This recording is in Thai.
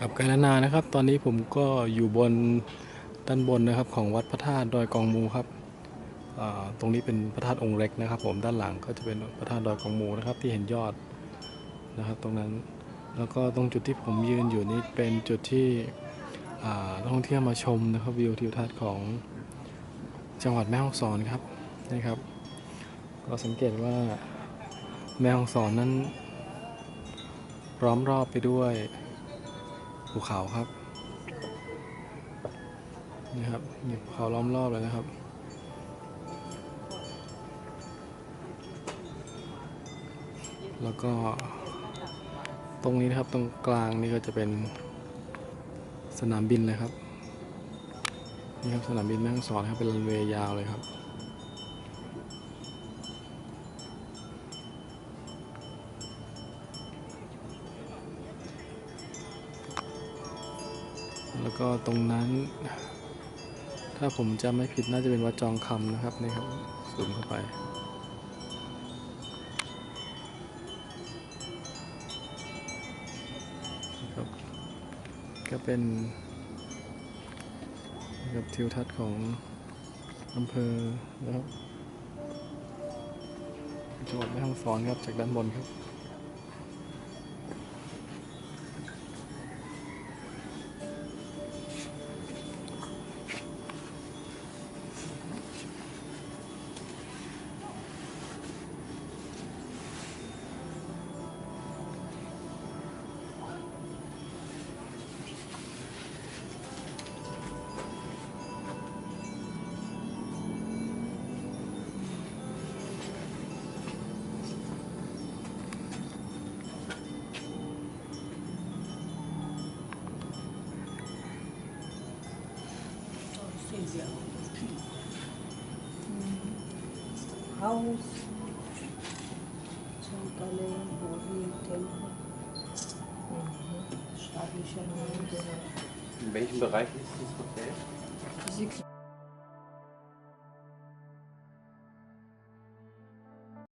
กับกาลนานะครับ ตอนนี้ผมก็อยู่บนด้านบนนะครับของวัดพระธาตุดอยกองมูครับตรงนี้เป็นพระธาตุองค์เล็กนะครับ ผมด้านหลังก็จะเป็นพระธาตุดอยกองมูนะครับ ที่เห็นยอดนะครับ ตรงนั้นแล้วก็ตรงจุดที่ผมยืนอยู่นี้เป็นจุดที่นักท่องเที่ยวมาชมนะครับวิวทิวทัศน์ของจังหวัดแม่ฮ่องสอนครับนี่ครับ ก็สังเกตว่าแม่ฮ่องสอนนั้นล้อมรอบไปด้วย ภูเขาครับนี่ครับมีภูเขาล้อมรอบเลยนะครับแล้วก็ตรงนี้นะครับตรงกลางนี่ก็จะเป็นสนามบินเลยครับนี่ครับสนามบินแม่ฮ่องสอนครับเป็นรันเวย์ยาวเลยครับ แล้วก็ตรงนั้น ถ้าผมจำไม่ผิดน่าจะเป็นวัดจองคำนะครับนี่ครับซูมเข้าไปครับก็เป็นกับทิวทัศน์ของอำเภอนะครับจังหวัดแม่ฮ่องสอนครับจากด้านบนครับ Artesia. Mhm. Haus, Champale, Bodhi, Tempel, mhm. staatliche Name. Genau. In welchem Bereich ist das Hotel?